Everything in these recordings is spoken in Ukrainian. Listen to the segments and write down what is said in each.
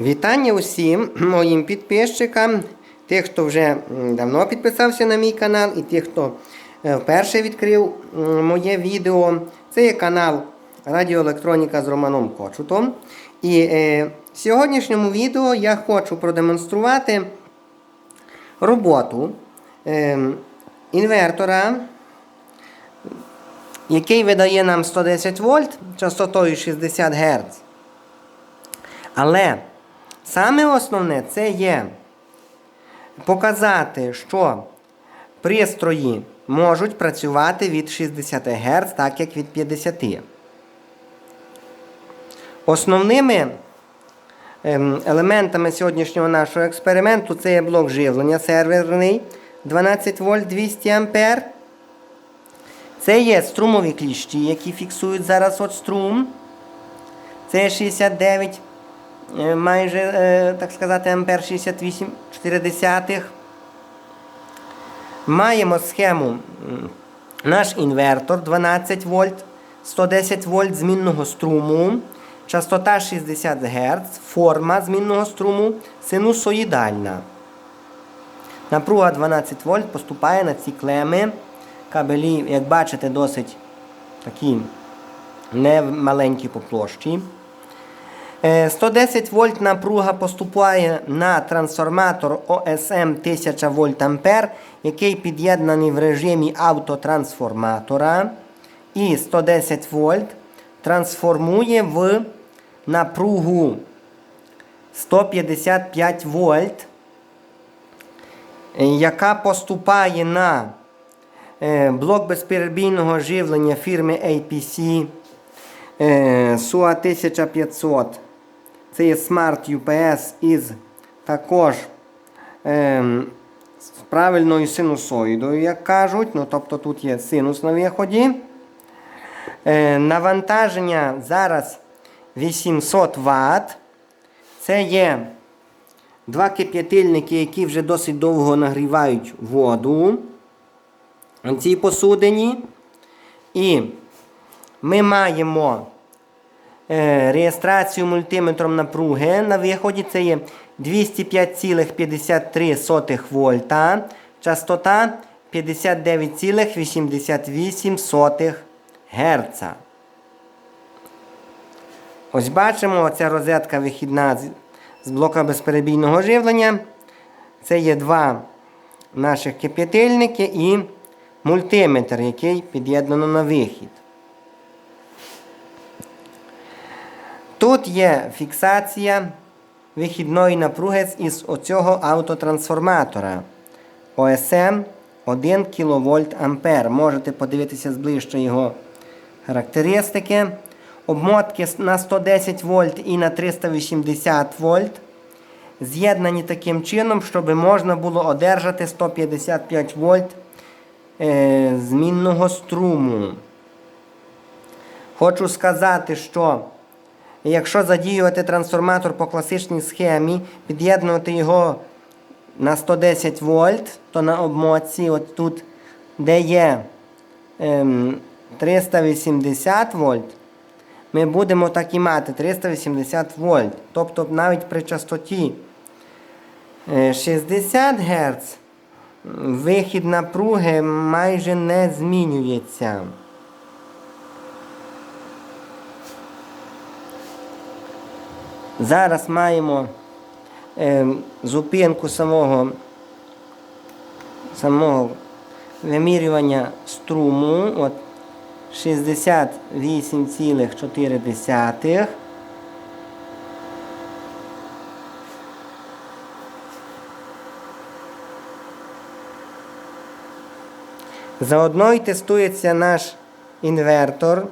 Вітання усім моїм підписчикам, тих, хто вже давно підписався на мій канал, і тих, хто е, вперше відкрив моє відео. Це є канал Радіоелектроніка з Романом Кочутом. І е, в сьогоднішньому відео я хочу продемонструвати роботу е, інвертора, який видає нам 110 вольт частотою 60 Гц. Але саме основне це є показати, що пристрої можуть працювати від 60 Гц, так як від 50. Основними ем, елементами сьогоднішнього нашого експерименту це є блок живлення серверний 12 вольт 200 ампер. Це є струмові кліщі, які фіксують зараз от струм. Це 69 е, майже, е, так сказати, ампер 68,4. Маємо схему наш інвертор 12 вольт, 110 вольт змінного струму, частота 60 Гц, форма змінного струму синусоїдальна. Напруга 12 вольт поступає на ці клеми. Кабелі, як бачите, досить такі не маленькі по площі. Е, 110 вольт напруга поступає на трансформатор OSM 1000 вольт ампер, який під'єднаний в режимі автотрансформатора. І 110 вольт трансформує в напругу 155 вольт, е, яка поступає на е, блок безперебійного живлення фірми APC е, SUA 1500. Це є Smart UPS із також ем, з правильною синусоїдою, як кажуть. Ну, тобто тут є синус на виході. Е, навантаження зараз 800 Вт. Це є два кип'ятильники, які вже досить довго нагрівають воду в цій посудині. І ми маємо е, реєстрацію мультиметром напруги. На виході це є 205,53 вольта. Частота 59,88 Гц. Ось бачимо, ця розетка вихідна з блока безперебійного живлення. Це є два наших кип'ятильники і мультиметр, який під'єднано на вихід. Тут є фіксація вихідної напруги із оцього автотрансформатора OSM 1 кВт ампер. Можете подивитися зближче його характеристики. Обмотки на 110 вольт і на 380 вольт. З'єднані таким чином, щоб можна було одержати 155 вольт е, змінного струму. Хочу сказати, що якщо задіювати трансформатор по класичній схемі, під'єднувати його на 110 вольт, то на обмотці, от тут, де є ем, 380 вольт, ми будемо так і мати 380 вольт. Тобто навіть при частоті е, 60 Гц вихід напруги майже не змінюється. Зараз маємо е, зупинку самого, самого вимірювання струму. От 68,4. Заодно й тестується наш інвертор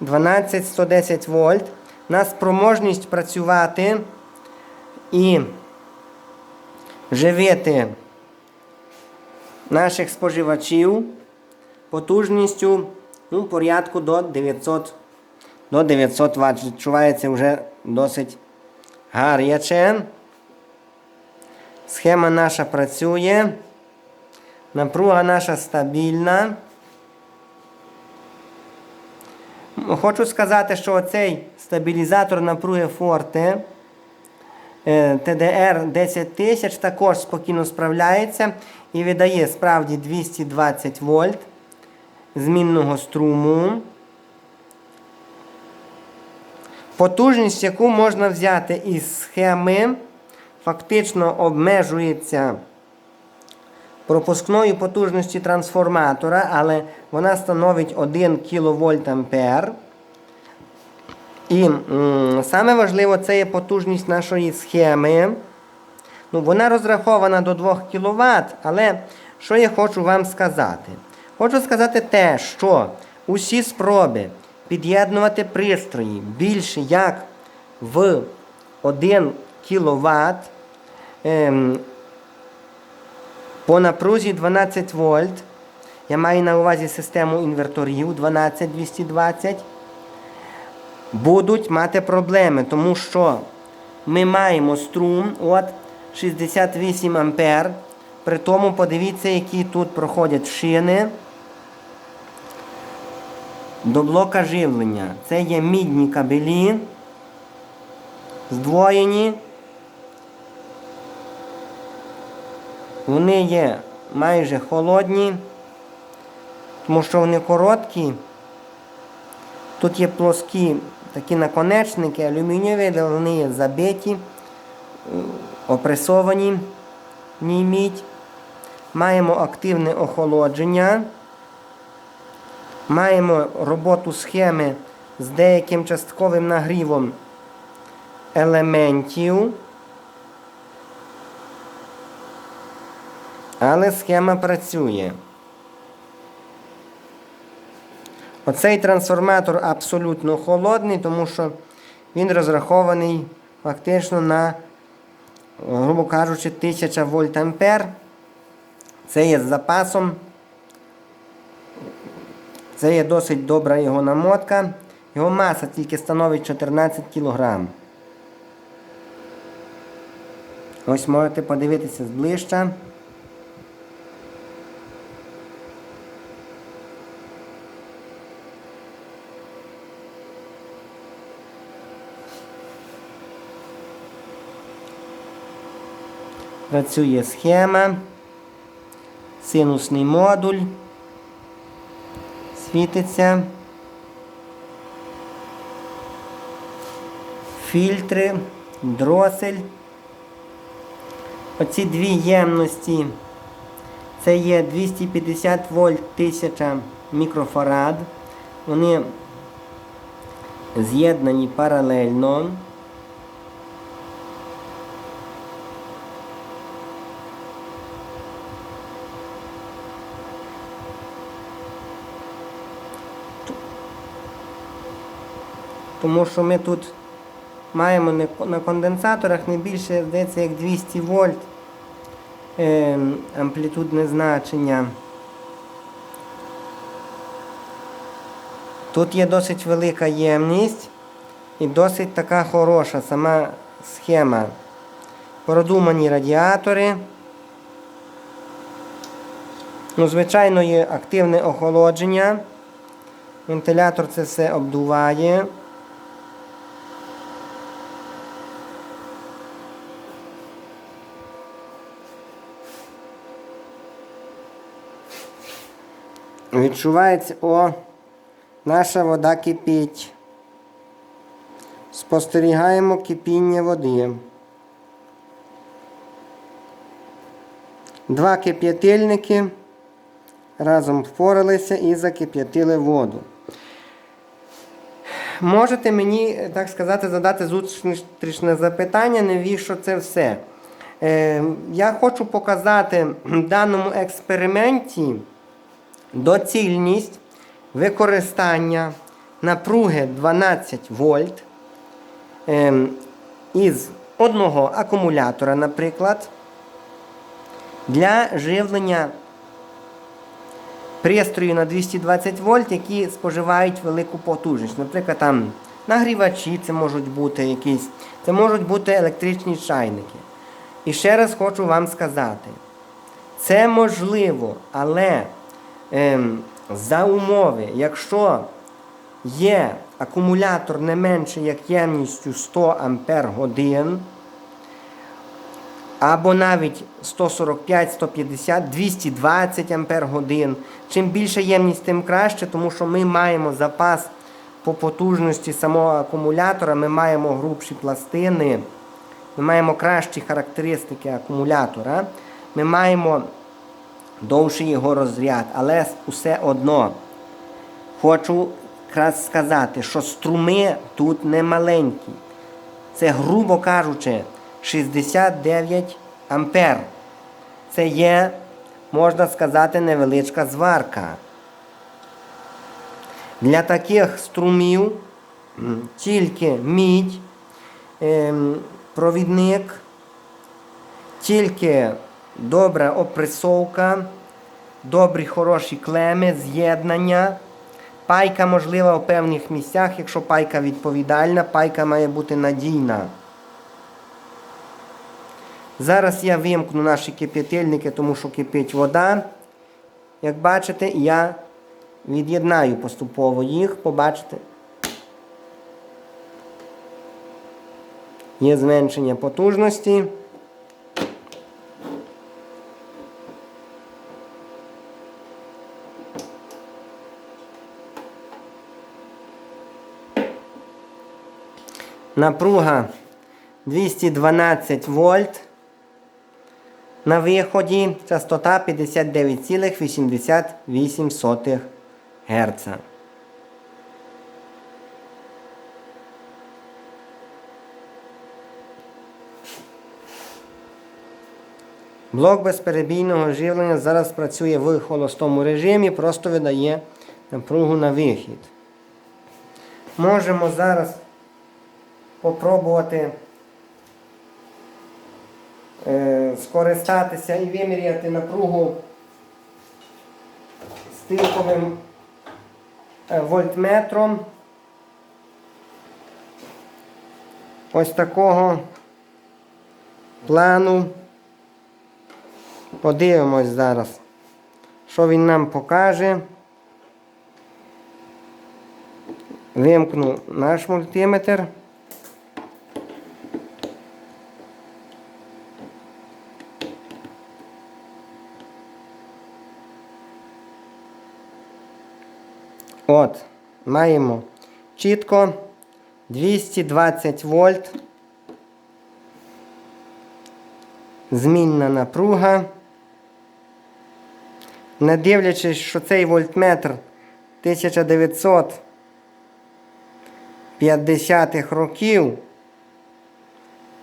12110 вольт на спроможність працювати і живити наших споживачів потужністю ну, порядку до 900 до 900 Вт. Відчувається вже досить гаряче. Схема наша працює. Напруга наша стабільна. Хочу сказати, що цей стабілізатор напруги Forte TDR 10 тисяч також спокійно справляється і видає справді 220 вольт змінного струму. Потужність, яку можна взяти із схеми, фактично обмежується пропускною потужністю трансформатора, але вона становить 1 кВт Ампер. І саме важливо, це є потужність нашої схеми. Ну, вона розрахована до 2 кВт, але що я хочу вам сказати? Хочу сказати те, що усі спроби під'єднувати пристрої більше як в 1 кВт ем, по напрузі 12 вольт. Я маю на увазі систему інверторів 12-220 будуть мати проблеми, тому що ми маємо струм от 68 ампер. При тому подивіться, які тут проходять шини до блока живлення. Це є мідні кабелі, здвоєні. Вони є майже холодні, тому що вони короткі. Тут є плоскі такі наконечники, алюмінієві, де вони є забиті, е, опресовані мідь. Маємо активне охолодження. Маємо роботу схеми з деяким частковим нагрівом елементів. Але схема працює. Оцей трансформатор абсолютно холодний, тому що він розрахований фактично на, грубо кажучи, 1000 вольт ампер. Це є з запасом. Це є досить добра його намотка. Його маса тільки становить 14 кг. Ось можете подивитися зближча. Працює схема, синусний модуль, світиться, фільтри, дросель. Оці дві ємності. Це є 250 вольт 1000 мікрофарад. Вони з'єднані паралельно. Тому що ми тут маємо на конденсаторах не більше, здається, як 200 вольт е, амплітудне значення. Тут є досить велика ємність і досить така хороша сама схема. Продумані радіатори. Ну, звичайно, є активне охолодження. Вентилятор це все обдуває. Відчувається, о, наша вода кипить. Спостерігаємо кипіння води. Два кип'ятильники разом впоралися і закип'ятили воду. Можете мені, так сказати, задати зустрічне запитання, навіщо це все? Е, я хочу показати в даному експерименті доцільність використання напруги 12 вольт ем, із одного акумулятора, наприклад, для живлення пристрою на 220 вольт, які споживають велику потужність. Наприклад, там нагрівачі це можуть бути якісь, це можуть бути електричні чайники. І ще раз хочу вам сказати, це можливо, але за умови, якщо є акумулятор не менше як ємністю 100 Ампер годин, або навіть 145, 150, 220 ампер годин. Чим більша ємність, тим краще, тому що ми маємо запас по потужності самого акумулятора, ми маємо грубші пластини, ми маємо кращі характеристики акумулятора, ми маємо довший його розряд, але усе одно. Хочу якраз сказати, що струми тут не маленькі. Це, грубо кажучи, 69 ампер. Це є, можна сказати, невеличка зварка. Для таких струмів тільки мідь, ем, провідник, тільки добра опресовка, добрі хороші клеми, з'єднання. Пайка можлива у певних місцях, якщо пайка відповідальна, пайка має бути надійна. Зараз я вимкну наші кип'ятильники, тому що кипить вода. Як бачите, я від'єднаю поступово їх, побачите. Є зменшення потужності. Напруга 212 вольт. На виході частота 59,88 Гц. Блок безперебійного живлення зараз працює в холостому режимі, просто видає напругу на вихід. Можемо зараз попробувати е, скористатися і виміряти напругу стилковим е, вольтметром. Ось такого плану. Подивимось зараз, що він нам покаже. Вимкну наш мультиметр. От, маємо чітко 220 вольт. Змінна напруга. Не дивлячись, що цей вольтметр 1950-х років,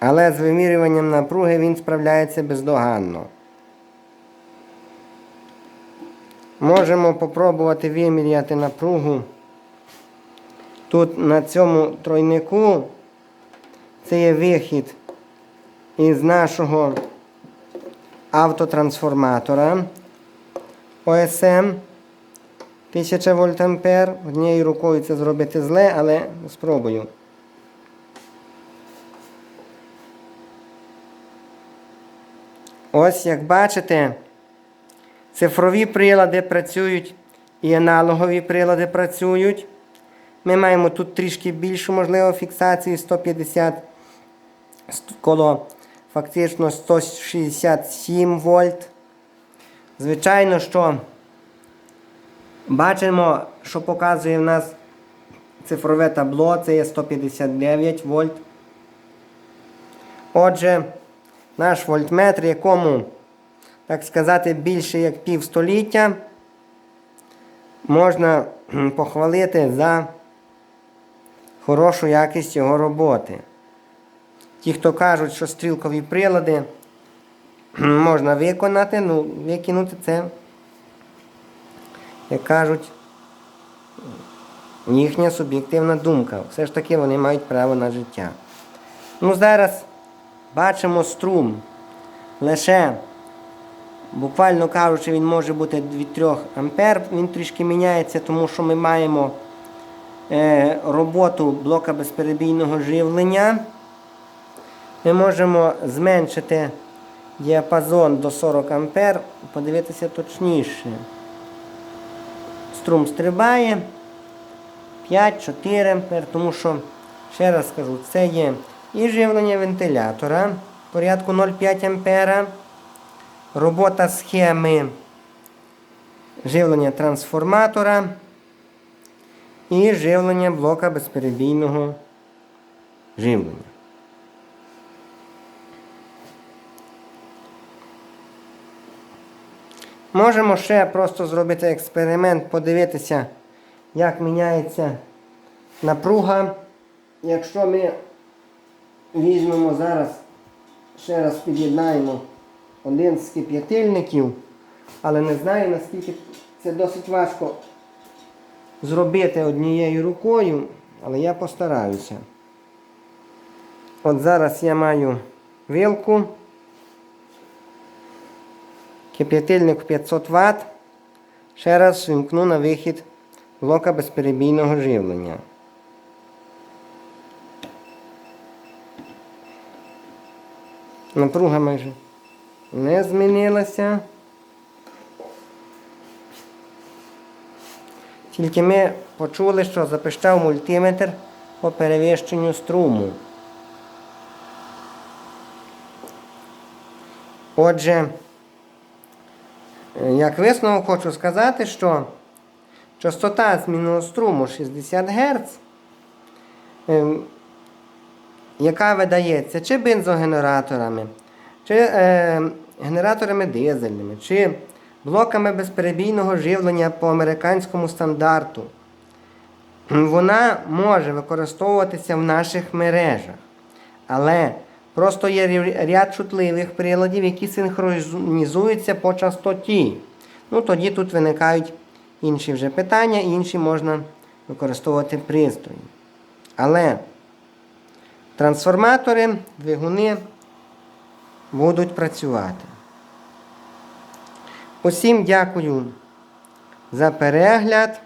але з вимірюванням напруги він справляється бездоганно. Можемо попробувати виміряти напругу. Тут на цьому тройнику це є вихід із нашого автотрансформатора ОСМ 1000 вольт ампер. Однією рукою це зробити зле, але спробую. Ось як бачите, цифрові прилади працюють і аналогові прилади працюють. Ми маємо тут трішки більшу можливо фіксацію 150 коло фактично 167 вольт. Звичайно, що бачимо, що показує в нас цифрове табло, це є 159 вольт. Отже, наш вольтметр, якому, так сказати, більше як півстоліття, можна похвалити за хорошу якість його роботи. Ті, хто кажуть, що стрілкові прилади можна виконати, ну, викинути це, як кажуть, їхня суб'єктивна думка. Все ж таки вони мають право на життя. Ну, зараз бачимо струм. Лише, буквально кажучи, він може бути від 3 ампер. Він трішки міняється, тому що ми маємо е, роботу блока безперебійного живлення. Ми можемо зменшити діапазон до 40 ампер, подивитися точніше. Струм стрибає 5-4 ампер, тому що, ще раз скажу, це є і живлення вентилятора, порядку 0,5 ампера. Робота схеми живлення трансформатора і живлення блока безперебійного живлення. Можемо ще просто зробити експеримент, подивитися, як міняється напруга. Якщо ми візьмемо зараз, ще раз під'єднаємо один з кип'ятильників, але не знаю, наскільки це досить важко зробити однією рукою, але я постараюся. От зараз я маю вилку. Кип'ятильник 500 Вт. Ще раз вимкну на вихід блока безперебійного живлення. Напруга майже не змінилася. Тільки ми почули, що запищав мультиметр по перевищенню струму. Отже, як висновок хочу сказати, що частота змінного струму 60 Гц, ем, яка видається чи бензогенераторами, чи е, генераторами дизельними, чи блоками безперебійного живлення по американському стандарту, вона може використовуватися в наших мережах. Але просто є ряд чутливих приладів, які синхронізуються по частоті. Ну, тоді тут виникають інші вже питання, інші можна використовувати пристрої. Але трансформатори, двигуни будуть працювати. Усім дякую за перегляд.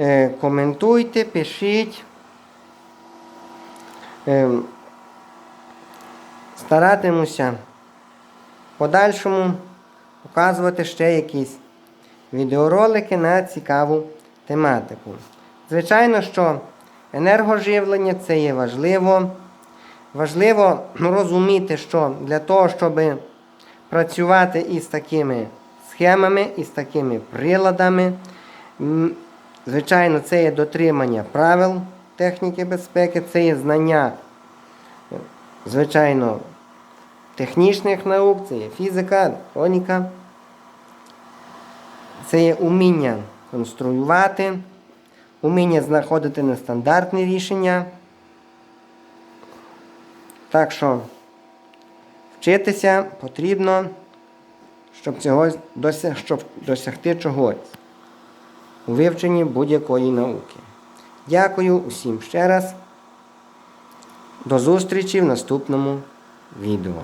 Е, Коментуйте, пишіть. Е, Старатимуся в подальшому показувати ще якісь відеоролики на цікаву тематику. Звичайно, що енергоживлення це є важливо. Важливо розуміти, що для того, щоб працювати із такими схемами, із такими приладами, звичайно, це є дотримання правил техніки безпеки, це є знання, звичайно, технічних наук, це є фізика, електроніка. Це є уміння конструювати, уміння знаходити нестандартні рішення. Так що вчитися потрібно, щоб, цього, досяг, щоб досягти чогось у вивченні будь-якої науки. Дякую усім ще раз. До зустрічі в наступному відео.